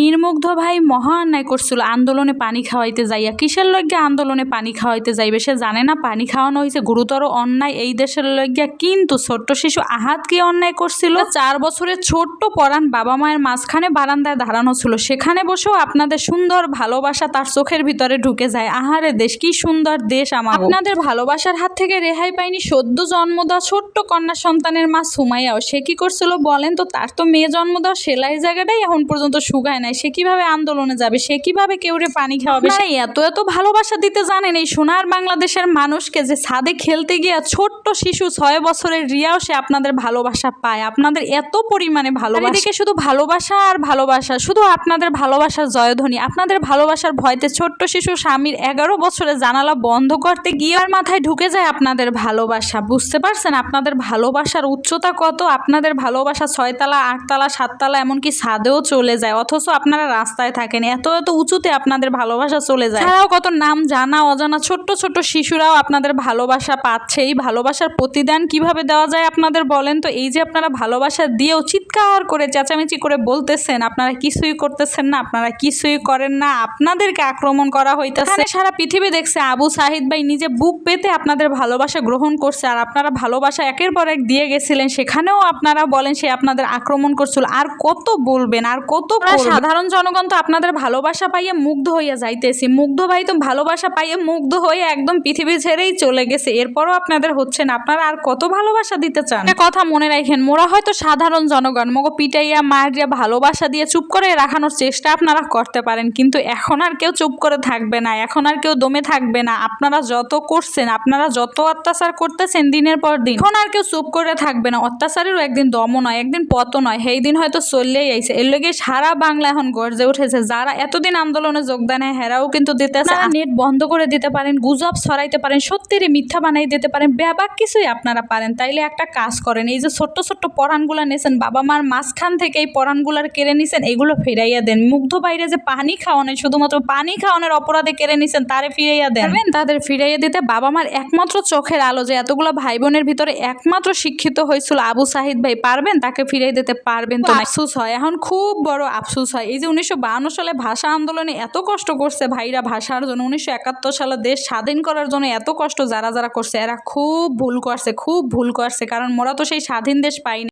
নির্মুগ্ধ ভাই মহা অন্যায় করছিল। আন্দোলনে পানি খাওয়াইতে যাইয়া। কিসের লজ্ঞা আন্দোলনে পানি খাওয়াইতে যাইবে? সে জানে না, পানি খাওয়ানো হয়েছে গুরুতর অন্যায়। এই দেশের লজ্ঞা কিন্তু ছোট্ট শিশু আহাত কি অন্যায় করছিল। চার বছরের ছোট্ট পরাণ বাবা মায়ের মাঝখানে বারান্দায় দাঁড়ানো ছিল। সেখানে বসেও আপনাদের সুন্দর ভালোবাসা তার চোখের ভিতরে ঢুকে যায়। আহারে দেশ, কি সুন্দর দেশ আমার আপনাদের ভালোবাসার হাত থেকে রেহাই পায়নি সদ্য জন্ম দেওয়া ছোট্ট কন্যা সন্তানের মা সুমাইয়াও। সে কি করছিল বলেন তো? তার তো মেয়ে জন্ম দেওয়া সেলাই জায়গাটাই এখন পর্যন্ত শুকায় নাই সে কীভাবে আন্দোলনে যাবে? সে কীভাবে কেউরে পানি খাওয়াবে? সে এত এত ভালোবাসা দিতে জানেন এই সোনার বাংলাদেশের মানুষকে যে ছাদে খেলতে গিয়া ছোট্ট শিশু ছয় বছরের রিয়াও সে আপনাদের ভালোবাসা পায়। আপনাদের এত পরিমাণে ভালোবাসা। এদিকে শুধু ভালোবাসা আর ভালোবাসা। শুধু আপনাদের ভালোবাসার জয়ধ্বনি আপনাদের ভালোবাসার ভয়তে ছোট্ট শিশু স্বামীর এগারো বছরে জানালা বন্ধ করতে গিয়ে আর মাথায় ঢুকে যায় আপনাদের ভালোবাসা। বুঝতে পারছেন? আপনাদের ভালোবাসার উচ্চতা কত? আপনাদের ভালোবাসা ছয়তলা আটতলা সাততলা এমনকি ছাদেও চলে যায়। অথচ আপনারা রাস্তায় থাকেন এত এত উঁচুতে আপনাদের ভালোবাসা চলে যায়। তারাও কত নাম জানা অজানা ছোট্ট ছোট্ট শিশুরাও আপনাদের ভালোবাসা পাচ্ছে এই ভালোবাসার প্রতিদান কীভাবে দেওয়া যায় আপনাদের বলেন তো? এই যে আপনারা ভালোবাসা দিয়েও চিৎকার করে চেঁচামেচি করে বলতেছেন আপনারা কিছুই করতেছেন না আপনারা কিছুই করেন না আপনাদেরকে আক্রমণ করা হইতেছে। সারা পৃথিবী দেখছে আবু সাহিদ ভাই নিজে বুক পেতে আপনাদের ভালোবাসা গ্রহণ করছে আর আপনারা ভালোবাসা একের পর এক দিয়ে গেছিলেন সেখানেও আপনারা বলেন সে আপনাদের আক্রমণ করছিল। আর কত বলবেন আর কত? সাধারণ জনগণ তো আপনাদের ভালোবাসা পাইয়ে মুগ্ধ হইয়া যাইতেছি। মুগ্ধ ভাই তো ভালোবাসা পাইয়ে মুগ্ধ হয়ে একদম পৃথিবী ছেড়েই চলে গেছে। এরপরও আপনাদের হচ্ছে না। আপনারা আর কত ভালোবাসা দিতে চান? একটা কথা মনে রাখেন, মোরা হয়তো সাধারণ জনগণ, মগো পিটাইয়া মারিয়া ভালোবাসা দিয়ে চুপ করে রাখানোর চেষ্টা আপনারা করতে পারেন। কিন্তু এখন আর কেউ চুপ করে থাকবে না, এখন আর কেউ দমে থাকবে না। আপনারা যত করছেন, আপনারা যত অত্যাচার করতেছেন দিনের পর দিন, এখন আর কেউ চুপ করে থাকবে না। অত্যাচারেরও একদিন দম নয়, একদিন পত নয়। সেই দিন হয়তো চললেই আইছে এর লগে সারা বাংলা এখন গর্জে উঠেছে। যারা এতদিন আন্দোলনে যোগদান হেরাও কিন্তু দিতেছে। নেট বন্ধ করে দিতে পারেন গুজব ছড়াইতে পারেন সত্যির মিথ্যা বানাই দিতে পারেন ব্যাপার কিছুই আপনারা পারেন। তাইলে একটা কাজ করেন এই যে ছোট্ট ছোট্ট পরানগুলো নিয়েছেন বাবা মার মাঝখান থেকে এই পরানগুলার কেড়ে নিছেন এগুলো ফিরাইয়া দেন। মুগ্ধ বাইরে যে পানি খাওয়ানো শুধুমাত্র পানি খাওয়ানোর অপরাধে কেড়ে নিছেন তারে ফিরাইয়া দেন। তাদের ফিরাইয়া দিতে বাবা মার একমাত্র চোখের আলো যে এতগুলো ভাই বোনের ভিতরে একমাত্র শিক্ষিত হয়েছিল আবু সাহিদ ভাই পারবেন? তাকে ফিরাই দিতে পারবেন তো আফসুস হয় এখন খুব বড় আফসুস হয়। এই যে উনিশশো সালে ভাষা আন্দোলনে এত কষ্ট করছে ভাইরা ভাষার জন্য, উনিশশো একাত্তর সালে দেশ স্বাধীন করার জন্য এত কষ্ট যারা যারা করছে, এরা খুব ভুল করছে, খুব ভুল করছে। কারণ মোরা তো সেই স্বাধীন দেশ পাইনি।